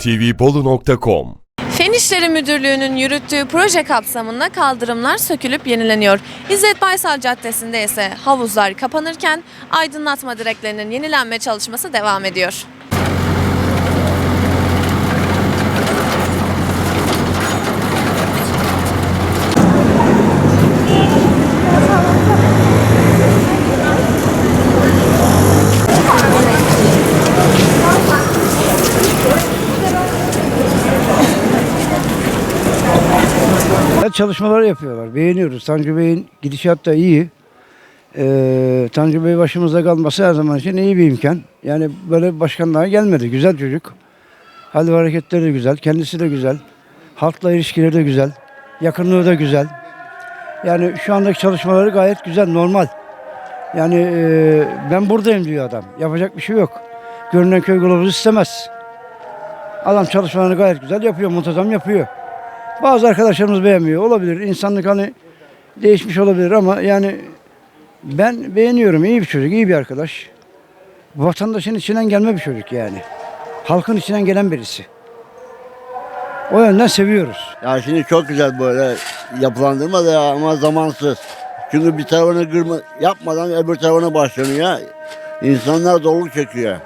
tvbolu.com Fen İşleri Müdürlüğü'nün yürüttüğü proje kapsamında kaldırımlar sökülüp yenileniyor. İzzet Baysal Caddesi'nde ise havuzlar kapanırken aydınlatma direklerinin yenilenme çalışması devam ediyor. Güzel çalışmalar yapıyorlar. Beğeniyoruz. Tanju Bey'in gidişat da iyi. Ee, Tanju Bey başımızda kalması her zaman için iyi bir imkan. Yani böyle bir başkan daha gelmedi. Güzel çocuk. Hal ve hareketleri de güzel. Kendisi de güzel. Halkla ilişkileri de güzel. Yakınlığı da güzel. Yani şu andaki çalışmaları gayet güzel, normal. Yani e, ben buradayım diyor adam. Yapacak bir şey yok. Görünen köy kılavuzu istemez. Adam çalışmalarını gayet güzel yapıyor, muntazam yapıyor. Bazı arkadaşlarımız beğenmiyor. Olabilir. İnsanlık hani değişmiş olabilir ama yani ben beğeniyorum. İyi bir çocuk, iyi bir arkadaş. Vatandaşın içinden gelme bir çocuk yani. Halkın içinden gelen birisi. O yönden seviyoruz. Ya şimdi çok güzel böyle yapılandırma da ama zamansız. Çünkü bir tarafını kırma, yapmadan öbür tarafına başlanıyor. ya. İnsanlar zorluk çekiyor.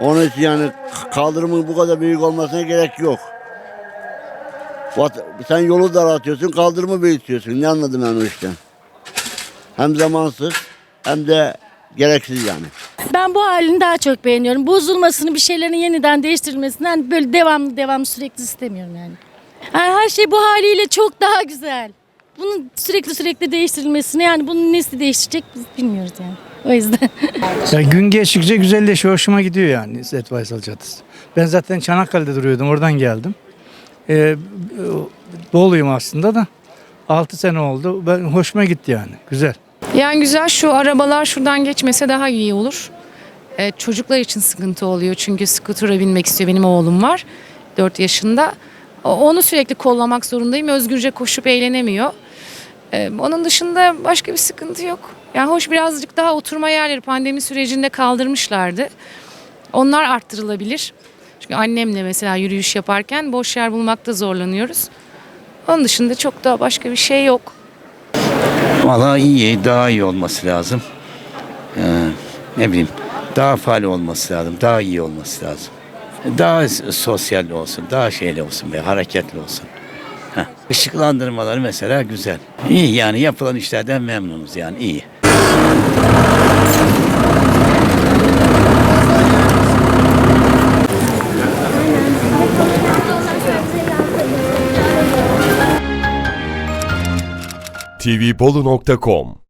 Onun için yani kaldırımın bu kadar büyük olmasına gerek yok. Sen yolu daraltıyorsun, kaldırımı büyütüyorsun. Ne anladım ben o işten? Hem zamansız hem de gereksiz yani. Ben bu halini daha çok beğeniyorum. Bozulmasını, bir şeylerin yeniden değiştirilmesini hani böyle devamlı devamlı sürekli istemiyorum yani. Yani her şey bu haliyle çok daha güzel. Bunun sürekli sürekli değiştirilmesini yani bunun nesi değişecek biz bilmiyoruz yani. O yüzden. Ya gün geçtikçe güzelleşiyor. Hoşuma gidiyor yani İzzet Baysal Caddesi. Ben zaten Çanakkale'de duruyordum. Oradan geldim. Ee, doluyum aslında da. 6 sene oldu. Ben hoşuma gitti yani. Güzel. Yani güzel şu arabalar şuradan geçmese daha iyi olur. Ee, çocuklar için sıkıntı oluyor çünkü skutura binmek istiyor. Benim oğlum var 4 yaşında. Onu sürekli kollamak zorundayım. Özgürce koşup eğlenemiyor. Ee, onun dışında başka bir sıkıntı yok. Yani hoş birazcık daha oturma yerleri pandemi sürecinde kaldırmışlardı. Onlar arttırılabilir. Çünkü annemle mesela yürüyüş yaparken boş yer bulmakta zorlanıyoruz. Onun dışında çok da başka bir şey yok. Valla iyi, daha iyi olması lazım. Ee, ne bileyim, daha faal olması lazım, daha iyi olması lazım. Daha sosyal olsun, daha şeyli olsun ve hareketli olsun. Heh. Işıklandırmaları mesela güzel. İyi yani yapılan işlerden memnunuz yani iyi. tvbolu.com